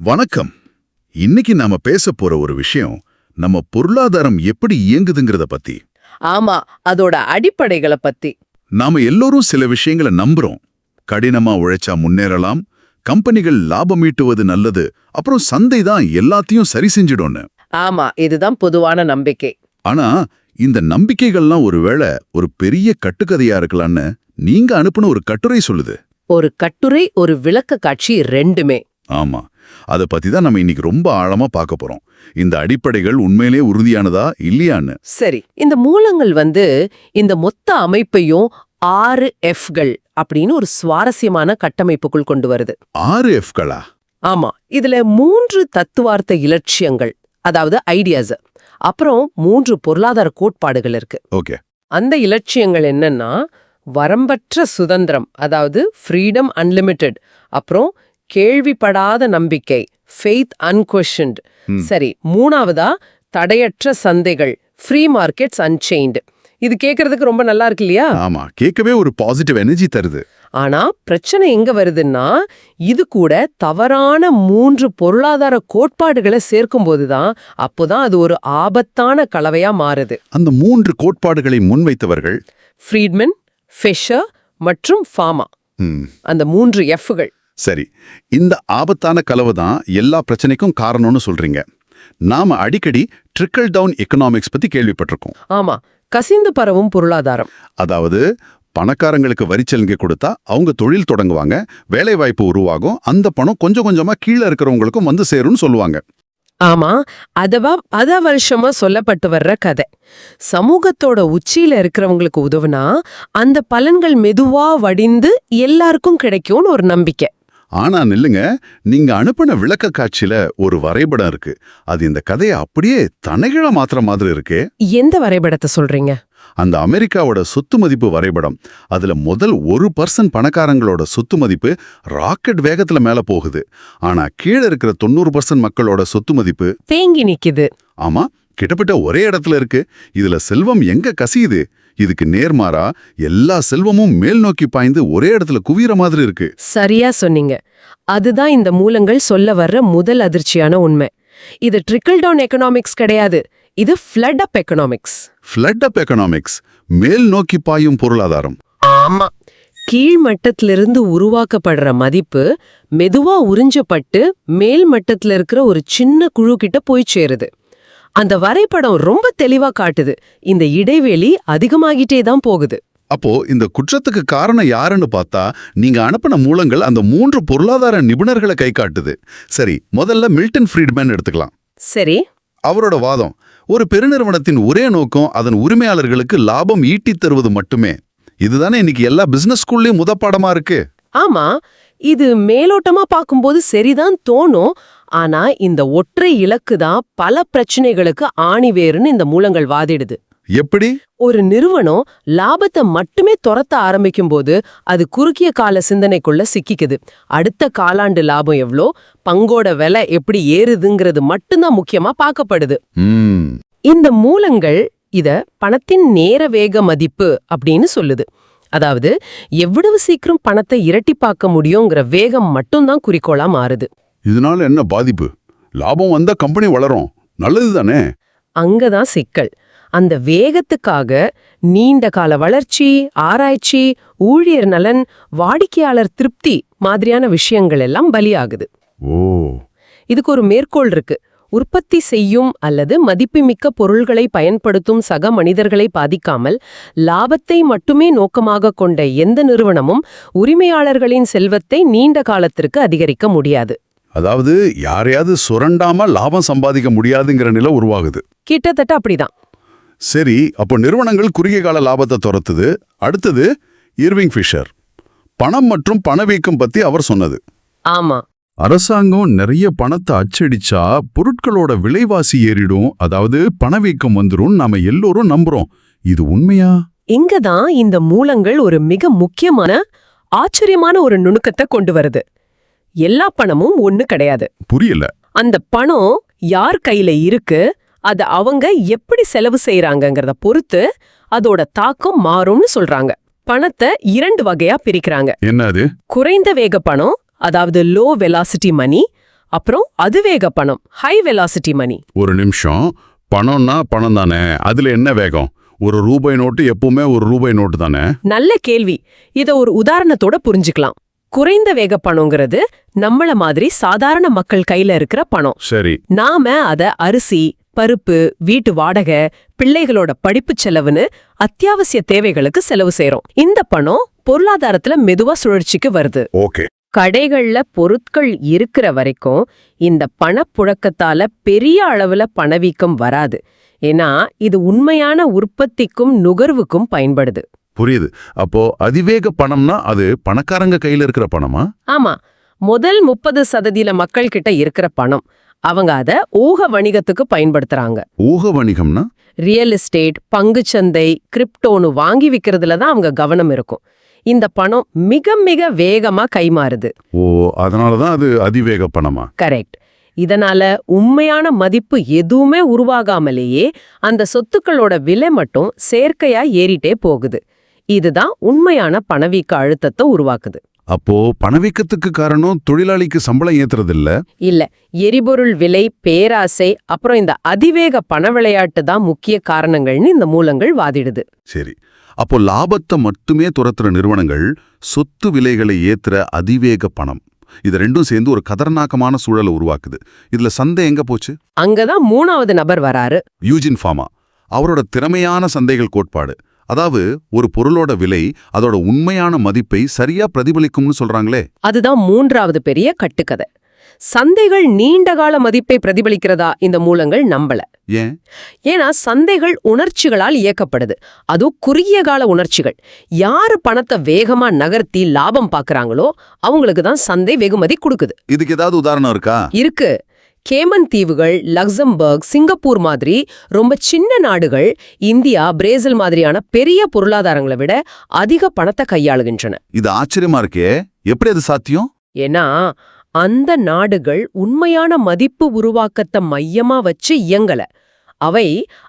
வணக்கம். இன்னைக்கு நாம பேச போற ஒரு விஷயம் நம்ம பொருளாதாரம் எப்படி இயங்குதுங்கிறத பத்தி. ஆமா அதோட அடிப்படைகளை பத்தி. நாம எல்லோரும் சில விஷயங்களை நம்புறோம். கடினமா உழைச்சா முன்னேறலாம் கம்பெனிகள் லாபம் ஈட்டுவது நல்லது அப்புறம் சந்தை தான் எல்லாத்தையும் சரி செஞ்சிடும்னு. ஆமா இதுதான் பொதுவான நம்பிக்கை. ஆனா இந்த நம்பிக்கைகள்லாம் ஒருவேளை ஒரு பெரிய கட்டுக்கதையா இருக்கலாம்னு நீங்க அனுப்புன ஒரு கட்டுரை சொல்லுது. ஒரு கட்டுரை ஒரு விளக்க காட்சி ரெண்டுமே. ஆமா. அத பத்தி தான் நம்ம இன்னைக்கு ரொம்ப ஆழமா பார்க்க போறோம். இந்த அடிப்படைகள் உண்மையிலே உறுதியானதா இல்லையான்னு? சரி இந்த மூலங்கள் வந்து இந்த மொத்த அமைப்பையும் ஆறு எஃப்கள் அப்படின்னு ஒரு சுவாரஸ்யமான கட்டமைப்புக்குள் கொண்டு வருது. ஆறு எஃப்களா ஆமா இதுல மூன்று தத்துவார்த்த இலட்சியங்கள் அதாவது ஐடியாஸ் அப்புறம் மூன்று பொருளாதார கோட்பாடுகள் இருக்கு. ஓகே. அந்த இலட்சியங்கள் என்னன்னா வரம்பற்ற சுதந்திரம் அதாவது ஃப்ரீடம் அன்லிமிட்டெட் அப்புறம் கேள்விப்படாத நம்பிக்கை. Faith unquestioned. சரி மூணாவதா? தடையற்ற சந்தைகள். ஃப்ரீ மார்க்கெட்ஸ் அன்செயின்டு இது கேட்கறதுக்கு ரொம்ப நல்லா இருக்கு இல்லையா? ஆமா கேட்கவே ஒரு பாசிட்டிவ் எனர்ஜி தருது. ஆனா பிரச்சனை எங்க வருதுன்னா இது கூட தவறான மூன்று பொருளாதார கோட்பாடுகளை சேர்க்கும்போது தான் அப்போதான் அது ஒரு ஆபத்தான கலவையா மாறுது. அந்த மூன்று கோட்பாடுகளை முன்வைத்தவர்கள் ஃப்ரீட்மன் ஃபிஷர் மற்றும் ஃபாமா அந்த மூன்று எஃப்கள் சரி இந்த ஆபத்தான கலவை தான் எல்லா பிரச்சனைக்கும் காரணம்னு சொல்றீங்க. நாம அடிக்கடி ட்ரிக்கல் டவுன் எக்கனாமிக்ஸ் பத்தி கேள்விப்பட்டிருக்கோம். ஆமா கசிந்து பரவும் பொருளாதாரம். அதாவது பணக்காரங்களுக்கு வரிச்சலுகை கொடுத்தா அவங்க தொழில் தொடங்குவாங்க வேலை வாய்ப்பு உருவாகும் அந்த பணம் கொஞ்சம் கொஞ்சமா கீழே இருக்கிறவங்களுக்கும் வந்து சேரும்னு சொல்லுவாங்க. ஆமா அதவா அத வருஷமா சொல்லப்பட்டு வர்ற கதை. சமூகத்தோட உச்சியில இருக்கிறவங்களுக்கு உதவுனா அந்த பலன்கள் மெதுவா வடிந்து எல்லாருக்கும் கிடைக்கும்னு ஒரு நம்பிக்கை. ஆனா நில்லுங்க நீங்க அனுப்பின விளக்க காட்சியில ஒரு வரைபடம் இருக்கு. அது இந்த கதையை அப்படியே தனைகிழ மாத்திர மாதிரி இருக்கே. எந்த வரைபடத்தை சொல்றீங்க? அந்த அமெரிக்காவோட சொத்து மதிப்பு வரைபடம். அதுல முதல் ஒரு பர்சன்ட் பணக்காரங்களோட சொத்து மதிப்பு ராக்கெட் வேகத்துல மேல போகுது. ஆனா கீழே இருக்கிற தொண்ணூறு பர்சன்ட் மக்களோட சொத்து மதிப்பு தேங்கி நிக்குது. ஆமா கிட்டத்தட்ட ஒரே இடத்துல இருக்கு. இதுல செல்வம் எங்க கசியுது? இதுக்கு நேர்மாறா எல்லா செல்வமும் மேல் நோக்கி பாய்ந்து ஒரே இடத்துல குவியற மாதிரி இருக்கு. சரியா சொன்னீங்க. அதுதான் இந்த மூலங்கள் சொல்ல வர்ற முதல் அதிர்ச்சியான உண்மை. இது ட்ரிக்கிள் டவுன் எக்கனாமிக்ஸ் கிடையாது. இது flood up economics flood up economics மேல் நோக்கி பாயும் பொருளாதாரம். ஆமா. கீழ் மட்டத்திலிருந்து உருவாக்கப்படுற மதிப்பு மெதுவா உறிஞ்சப்பட்டு மேல் மட்டத்துல இருக்கிற ஒரு சின்ன குழு கிட்ட போய் சேருது. அந்த வரைபடம் ரொம்ப தெளிவா காட்டுது. இந்த இடைவெளி அதிகமாகிட்டே தான் போகுது. அப்போ இந்த குற்றத்துக்கு காரணம் யாருன்னு பார்த்தா நீங்க அனுப்பின மூலங்கள் அந்த மூன்று பொருளாதார நிபுணர்களை கை காட்டுது. சரி முதல்ல மில்டன் ஃப்ரீட்மேன் எடுத்துக்கலாம். சரி. அவரோட வாதம் ஒரு பெருநிறுவனத்தின் ஒரே நோக்கம் அதன் உரிமையாளர்களுக்கு லாபம் ஈட்டித் தருவது மட்டுமே. இதுதானே இன்னைக்கு எல்லா பிசினஸ் ஸ்கூல்லயும் முதப்பாடமா இருக்கு? ஆமா இது மேலோட்டமா பார்க்கும்போது சரிதான் தோணும் ஆனா இந்த ஒற்றை இலக்கு தான் பல பிரச்சனைகளுக்கு ஆணிவேருன்னு இந்த மூலங்கள் வாதிடுது. எப்படி? ஒரு நிறுவனம் லாபத்தை மட்டுமே துரத்த ஆரம்பிக்கும் போது அது குறுகிய கால சிந்தனைக்குள்ள சிக்கிக்குது. அடுத்த காலாண்டு லாபம் எவ்வளோ பங்கோட விலை எப்படி ஏறுதுங்கிறது மட்டும்தான் முக்கியமா பார்க்கப்படுது. இந்த மூலங்கள் இத பணத்தின் நேர வேக மதிப்பு அப்படின்னு சொல்லுது. அதாவது எவ்வளவு சீக்கிரம் பணத்தை இரட்டிப்பாக்க முடியுங்கிற வேகம் மட்டும்தான் குறிக்கோளா மாறுது. இதனால என்ன பாதிப்பு? லாபம் வந்தா கம்பெனி வளரும். நல்லது தானே அங்கதான் சிக்கல். அந்த வேகத்துக்காக நீண்ட கால வளர்ச்சி ஆராய்ச்சி ஊழியர் நலன் வாடிக்கையாளர் திருப்தி மாதிரியான விஷயங்கள் எல்லாம் பலியாகுது. ஓ. இதுக்கு ஒரு மேற்கோள் இருக்கு. உற்பத்தி செய்யும் அல்லது மதிப்புமிக்க பொருள்களை பயன்படுத்தும் சக மனிதர்களை பாதிக்காமல் லாபத்தை மட்டுமே நோக்கமாக கொண்ட எந்த நிறுவனமும் உரிமையாளர்களின் செல்வத்தை நீண்ட காலத்திற்கு அதிகரிக்க முடியாது. அதாவது யாரையாவது சுரண்டாம லாபம் சம்பாதிக்க முடியாதுங்கிற நிலை உருவாகுது. கிட்டத்தட்ட அப்படிதான். சரி அப்போ நிறுவனங்கள் குறுகிய கால லாபத்தை துரத்துது. அடுத்தது இர்விங் ஃபிஷர் பணம் மற்றும் பணவீக்கம் பத்தி அவர் சொன்னது. ஆமா. அரசாங்கம் நிறைய பணத்தை அச்சடிச்சா பொருட்களோட விலைவாசி ஏறிடும். அதாவது பணவீக்கம் வந்துரும் நாம எல்லோரும் நம்புறோம். இது உண்மையா? இங்கதான் இந்த மூலங்கள் ஒரு மிக முக்கியமான ஆச்சரியமான ஒரு நுணுக்கத்தை கொண்டு வருது. எல்லா பணமும் ஒண்ணு கிடையாது. புரியல. அந்த பணம் யார் கையில இருக்கு அத அவங்க எப்படி செலவு செய்யறாங்கங்கறத பொறுத்து அதோட தாக்கம் மாறும்னு சொல்றாங்க. பணத்தை இரண்டு வகையா பிரிக்கிறாங்க. என்ன அது குறைந்த வேக பணம் அதாவது லோ வெலாசிட்டி மணி அப்புறம் அதுவேக பணம் ஹை வெலாசிட்டி மணி ஒரு நிமிஷம். பணம்னா பணம் தானே? அதுல என்ன வேகம்? ஒரு ரூபாய் நோட்டு எப்பவுமே ஒரு ரூபாய் நோட்டு தானே? நல்ல கேள்வி. இத ஒரு உதாரணத்தோட புரிஞ்சுக்கலாம். குறைந்த வேக பணங்கிறது நம்மள மாதிரி சாதாரண மக்கள் கையில இருக்கிற பணம். சரி. நாம அத அரிசி பருப்பு வீட்டு வாடகை பிள்ளைகளோட படிப்புச் செலவுன்னு அத்தியாவசிய தேவைகளுக்கு செலவு செய்றோம். இந்த பணம் பொருளாதாரத்துல மெதுவா சுழற்சிக்கு வருது. ஓகே. கடைகள்ல பொருட்கள் இருக்கிற வரைக்கும் இந்த பணப்புழக்கத்தால பெரிய அளவுல பணவீக்கம் வராது. ஏன்னா இது உண்மையான உற்பத்திக்கும் நுகர்வுக்கும் பயன்படுது. புரியுது. அப்போ அதிவேக பணம்னா அது பணக்காரங்க கையில இருக்கிற பணமா? ஆமா. முதல் முப்பது சதவீத மக்கள் கிட்ட இருக்கிற பணம். அவங்க அத ஊக வணிகத்துக்கு பயன்படுத்துறாங்க. ஊக வணிகம்னா? ரியல் எஸ்டேட் பங்குச்சந்தை கிரிப்டோனு வாங்கி விக்கிறதுல தான் அவங்க கவனம் இருக்கும். இந்த பணம் மிக மிக வேகமா கைமாறுது. ஓ அதனாலதான் அது அதிவேக பணமா? கரெக்ட் இதனால உண்மையான மதிப்பு எதுவுமே உருவாகாமலேயே அந்த சொத்துக்களோட விலை மட்டும் செயற்கையா ஏறிட்டே போகுது. இதுதான் உண்மையான பணவீக்க அழுத்தத்தை உருவாக்குது. அப்போ பணவீக்கத்துக்கு காரணம் தொழிலாளிக்கு சம்பளம் ஏத்துறது இல்ல இல்ல எரிபொருள் விலை பேராசை அப்புறம் இந்த அதிவேக பண விளையாட்டு தான் முக்கிய காரணங்கள்னு இந்த மூலங்கள் வாதிடுது. சரி அப்போ லாபத்தை மட்டுமே துரத்துற நிறுவனங்கள் சொத்து விலைகளை ஏத்துற அதிவேக பணம். இது ரெண்டும் சேர்ந்து ஒரு கதர்நாக்கமான சூழலை உருவாக்குது. இதுல சந்தை எங்க போச்சு? அங்கதான் மூணாவது நபர் வராரு. யூஜின் ஃபாமா அவரோட திறமையான சந்தைகள் கோட்பாடு. அதாவது ஒரு பொருளோட விலை அதோட உண்மையான மதிப்பை சரியா பிரதிபலிக்கும்னு சொல்றாங்களே. அதுதான் மூன்றாவது பெரிய கட்டுக்கதை. சந்தைகள் நீண்டகால மதிப்பை பிரதிபலிக்கிறதா இந்த மூலங்கள் நம்பல. ஏன்? ஏன்னா சந்தைகள் உணர்ச்சிகளால் இயக்கப்படுது. அதுவும் குறுகிய கால உணர்ச்சிகள். யாரு பணத்தை வேகமா நகர்த்தி லாபம் பாக்குறாங்களோ அவங்களுக்கு தான் சந்தை வெகுமதி கொடுக்குது. இதுக்கு ஏதாவது உதாரணம் இருக்கா? இருக்கு. கேமன் தீவுகள் லக்சம்பர்க் சிங்கப்பூர் மாதிரி ரொம்ப சின்ன நாடுகள் இந்தியா பிரேசில் மாதிரியான பெரிய பொருளாதாரங்களை விட அதிக பணத்தை கையாளுகின்றன. இது ஆச்சரியமா இருக்கே. எப்படி அது சாத்தியம்? ஏன்னா அந்த நாடுகள் உண்மையான மதிப்பு உருவாக்கத்தை மையமா வச்சு இயங்கல. அவை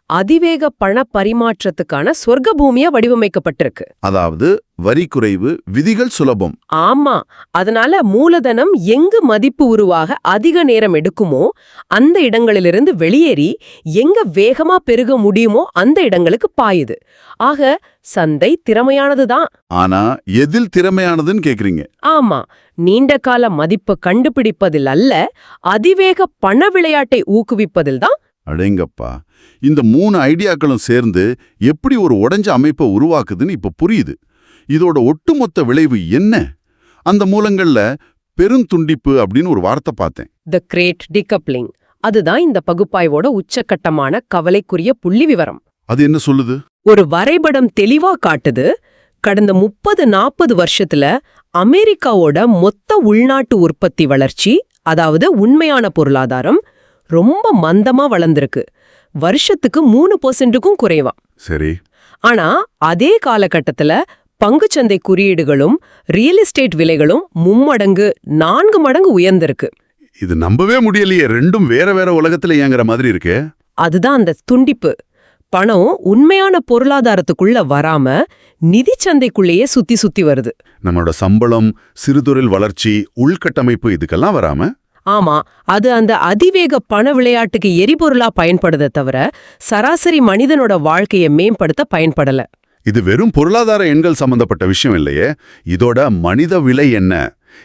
அதிவேக பண பரிமாற்றத்துக்கான சொர்க்க பூமியா வடிவமைக்கப்பட்டிருக்கு. அதாவது வரி குறைவு விதிகள் சுலபம். ஆமா அதனால மூலதனம் எங்கு மதிப்பு உருவாக அதிக நேரம் எடுக்குமோ அந்த இடங்களிலிருந்து வெளியேறி எங்க வேகமா பெருக முடியுமோ அந்த இடங்களுக்கு பாயுது. ஆக சந்தை திறமையானதுதான். ஆனா எதில் திறமையானதுன்னு கேக்குறீங்க? ஆமா நீண்ட கால மதிப்பு கண்டுபிடிப்பதில் அல்ல அதிவேக பண விளையாட்டை ஊக்குவிப்பதில் தான் அடேங்கப்பா இந்த மூணு ஐடியாக்களும் சேர்ந்து எப்படி ஒரு உடைஞ்ச அமைப்பை உருவாக்குதுன்னு இப்ப புரியுது. இதோட ஒட்டுமொத்த விளைவு என்ன? அந்த மூலங்கள்ல பெருந்துண்டிப்பு அப்படின்னு ஒரு வார்த்தை பார்த்தேன். த கிரேட் டிகப்ளிங் அதுதான் இந்த பகுப்பாய்வோட உச்சக்கட்டமான கவலைக்குரிய புள்ளி விவரம் அது என்ன சொல்லுது? ஒரு வரைபடம் தெளிவா காட்டுது கடந்த முப்பது நாற்பது வருஷத்துல அமெரிக்காவோட மொத்த உள்நாட்டு உற்பத்தி வளர்ச்சி அதாவது உண்மையான பொருளாதாரம் ரொம்ப மந்தமா வளர்ந்திருக்கு. வருஷத்துக்கு மூணு பர்சன்ட்டுக்கும் குறைவா. சரி. ஆனா அதே காலகட்டத்துல பங்குச்சந்தை குறியீடுகளும் ரியல் எஸ்டேட் விலைகளும் மும்மடங்கு நான்கு மடங்கு உயர்ந்திருக்கு. இது நம்பவே முடியலையே. ரெண்டும் வேற வேற உலகத்துல இயங்குற மாதிரி இருக்கே. அதுதான் அந்த துண்டிப்பு. பணம் உண்மையான பொருளாதாரத்துக்குள்ள வராம நிதிச் சந்தைக்குள்ளேயே சுத்தி சுத்தி வருது. நம்மளோட சம்பளம் சிறுதொழில் வளர்ச்சி உள்கட்டமைப்பு இதுக்கெல்லாம் வராம? ஆமா அது அந்த அதிவேக பண விளையாட்டுக்கு எரிபொருளா பயன்படுதே தவிர சராசரி மனிதனோட வாழ்க்கையை மேம்படுத்த பயன்படல. இது வெறும் பொருளாதார எண்கள் சம்பந்தப்பட்ட விஷயம் இல்லையே. இதோட மனித விலை என்ன?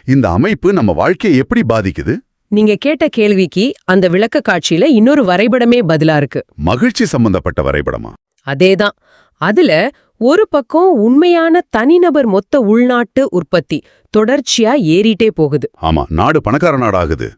இந்த அமைப்பு நம்ம வாழ்க்கையை எப்படி பாதிக்குது? நீங்க கேட்ட கேள்விக்கு அந்த விளக்க காட்சியில இன்னொரு வரைபடமே பதிலா இருக்கு. மகிழ்ச்சி சம்பந்தப்பட்ட வரைபடமா? அதேதான். அதுல ஒரு பக்கம் உண்மையான தனிநபர் மொத்த உள்நாட்டு உற்பத்தி தொடர்ச்சியா ஏறிட்டே போகுது. ஆமா நாடு பணக்கார நாடாகுது.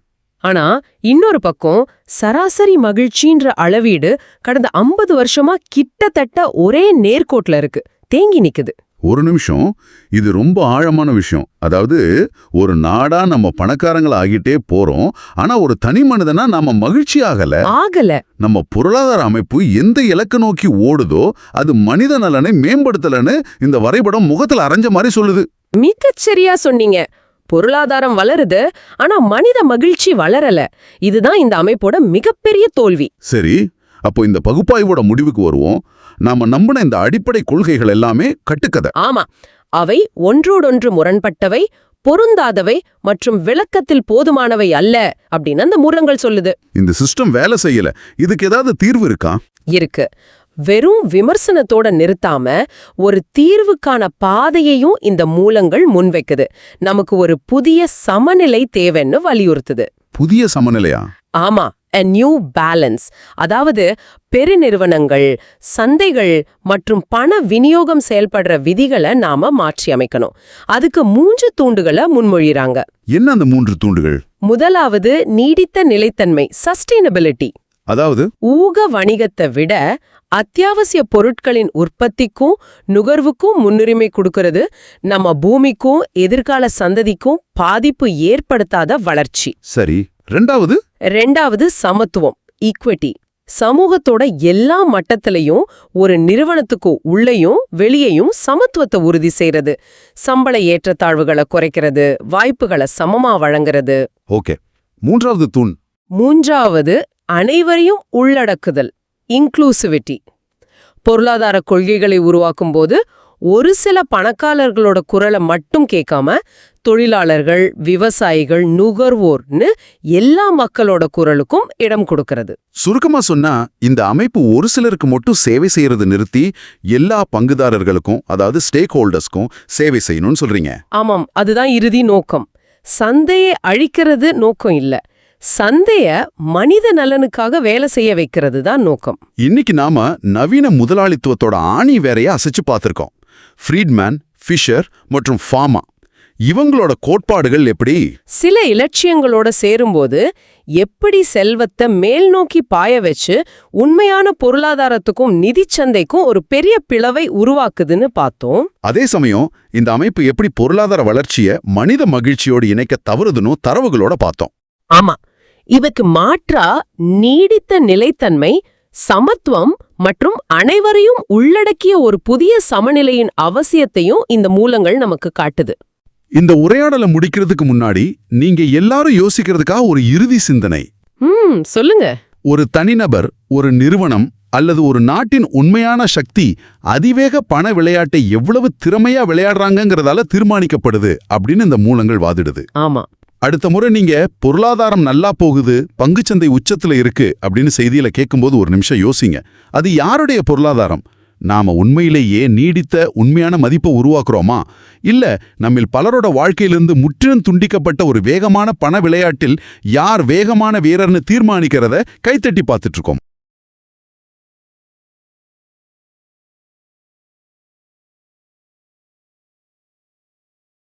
ஆனா இன்னொரு பக்கம் சராசரி மகிழ்ச்சின்ற அளவீடு கடந்த 50 வருஷமா கிட்டத்தட்ட ஒரே நேர்கோட்ல இருக்கு. தேங்கி நிக்குது. ஒரு நிமிஷம். இது ரொம்ப ஆழமான விஷயம். அதாவது ஒரு நாடா நம்ம பணக்காரங்கள ஆகிட்டே போறோம். ஆனா ஒரு தனி மனிதனா நாம மகிழ்ச்சி ஆகல. ஆகல. நம்ம பொருளாதார அமைப்பு எந்த இலக்க நோக்கி ஓடுதோ அது மனித நலனை மேம்படுத்தலன்னு இந்த வரைபடம் முகத்துல அரைஞ்ச மாதிரி சொல்லுது. மிகச் சரியா சொன்னீங்க. பொருளாதாரம் வளருது ஆனா மனித மகிழ்ச்சி வளரல. இதுதான் இந்த அமைப்போட மிகப்பெரிய தோல்வி. சரி. அப்போ இந்த பகுப்பாய்வோட முடிவுக்கு வருவோம். நாம நம்பின இந்த அடிப்படை கொள்கைகள் எல்லாமே கட்டுக்கதை. ஆமா. அவை ஒன்றோடொன்று முரண்பட்டவை பொருந்தாதவை மற்றும் விளக்கத்தில் போதுமானவை அல்ல அப்படின்னு அந்த மூலங்கள் சொல்லுது. இந்த சிஸ்டம் வேலை செய்யல. இதுக்கு ஏதாவது தீர்வு இருக்கா? இருக்கு. வெறும் விமர்சனத்தோட நிறுத்தாம ஒரு தீர்வுக்கான பாதையையும் இந்த மூலங்கள் முன்வைக்குது. நமக்கு ஒரு புதிய சமநிலை தேவைன்னு வலியுறுத்துது. புதிய சமநிலையா? ஆமா. A நியூ பேலன்ஸ் அதாவது பெருநிறுவனங்கள் சந்தைகள் மற்றும் பண விநியோகம் செயல்படுற விதிகளை நாம மாற்றி அமைக்கணும். அதுக்கு மூன்று தூண்டுகளை முன்மொழிறாங்க. என்ன அந்த மூன்று தூண்டுகள்? முதலாவது நீடித்த நிலைத்தன்மை சஸ்டைனபிலிட்டி அதாவது? ஊக வணிகத்தை விட அத்தியாவசிய பொருட்களின் உற்பத்திக்கும் நுகர்வுக்கும் முன்னுரிமை கொடுக்கறது. நம்ம பூமிக்கும் எதிர்கால சந்ததிக்கும் பாதிப்பு ஏற்படுத்தாத வளர்ச்சி. சரி. ரெண்டாவது? ரெண்டாவது சமத்துவம் ஈக்விட்டி சமூகத்தோட எல்லா மட்டத்திலையும் ஒரு நிறுவனத்துக்கு உள்ளேயும் வெளியேயும் சமத்துவத்தை உறுதி செய்யறது சம்பள ஏற்றத்தாழ்வுகளை குறைக்கிறது வாய்ப்புகளை சமமா வழங்குறது. ஓகே. மூன்றாவது தூண். மூன்றாவது அனைவரையும் உள்ளடக்குதல் இன்க்ளூசிவிட்டி பொருளாதார கொள்கைகளை உருவாக்கும் போது ஒரு சில பணக்காரர்களோட குரலை மட்டும் கேட்காம தொழிலாளர்கள் விவசாயிகள் நுகர்வோர்னு எல்லா மக்களோட குரலுக்கும் இடம் கொடுக்கறது. சுருக்கமா சொன்னா இந்த அமைப்பு ஒரு சிலருக்கு மட்டும் சேவை செய்யறது நிறுத்தி எல்லா பங்குதாரர்களுக்கும் அதாவது ஸ்டேக் ஹோல்டர்ஸ்க்கும் சேவை செய்யணும்னு சொல்றீங்க. ஆமாம் அதுதான் இறுதி நோக்கம். சந்தையை அழிக்கிறது நோக்கம் இல்ல. சந்தைய மனித நலனுக்காக வேலை செய்ய வைக்கிறது தான் நோக்கம். இன்னைக்கு நாம நவீன முதலாளித்துவத்தோட ஆணி வேறைய அசைச்சு பார்த்திருக்கோம். ஃப்ரீட்மேன் ஃபிஷர் மற்றும் ஃபார்மா இவங்களோட கோட்பாடுகள் எப்படி? சில இலட்சியங்களோட சேரும்போது எப்படி செல்வத்தை மேல் நோக்கி பாய வச்சு உண்மையான பொருளாதாரத்துக்கும் நிதிச் சந்தைக்கும் ஒரு பெரிய பிளவை உருவாக்குதுன்னு பார்த்தோம். அதே சமயம் இந்த அமைப்பு எப்படி பொருளாதார வளர்ச்சிய மனித மகிழ்ச்சியோடு இணைக்க தவறுதுன்னு தரவுகளோட பார்த்தோம். ஆமா. இவக்கு மாற்றா நீடித்த நிலைத்தன்மை சமத்துவம் மற்றும் அனைவரையும் உள்ளடக்கிய ஒரு புதிய சமநிலையின் அவசியத்தையும் இந்த மூலங்கள் நமக்கு காட்டுது. இந்த உரையாடலை முடிக்கிறதுக்கு முன்னாடி நீங்க எல்லாரும் யோசிக்கிறதுக்காக ஒரு இறுதி சிந்தனை. ம் சொல்லுங்க. ஒரு தனிநபர் ஒரு நிறுவனம் அல்லது ஒரு நாட்டின் உண்மையான சக்தி அதிவேக பண விளையாட்டை எவ்வளவு திறமையா விளையாடுறாங்கங்கிறதால தீர்மானிக்கப்படுது அப்படின்னு இந்த மூலங்கள் வாதிடுது. ஆமா. அடுத்த முறை நீங்க பொருளாதாரம் நல்லா போகுது பங்குச்சந்தை உச்சத்துல இருக்கு அப்படின்னு செய்தியில கேட்கும்போது ஒரு நிமிஷம் யோசிங்க. அது யாருடைய பொருளாதாரம்? நாம உண்மையிலேயே நீடித்த உண்மையான மதிப்பை உருவாக்குறோமா? இல்ல நம்மில் பலரோட வாழ்க்கையிலிருந்து முற்றிலும் துண்டிக்கப்பட்ட ஒரு வேகமான பண விளையாட்டில் யார் வேகமான வீரர்னு தீர்மானிக்கிறத கைத்தட்டி பார்த்துட்டு இருக்கோம்.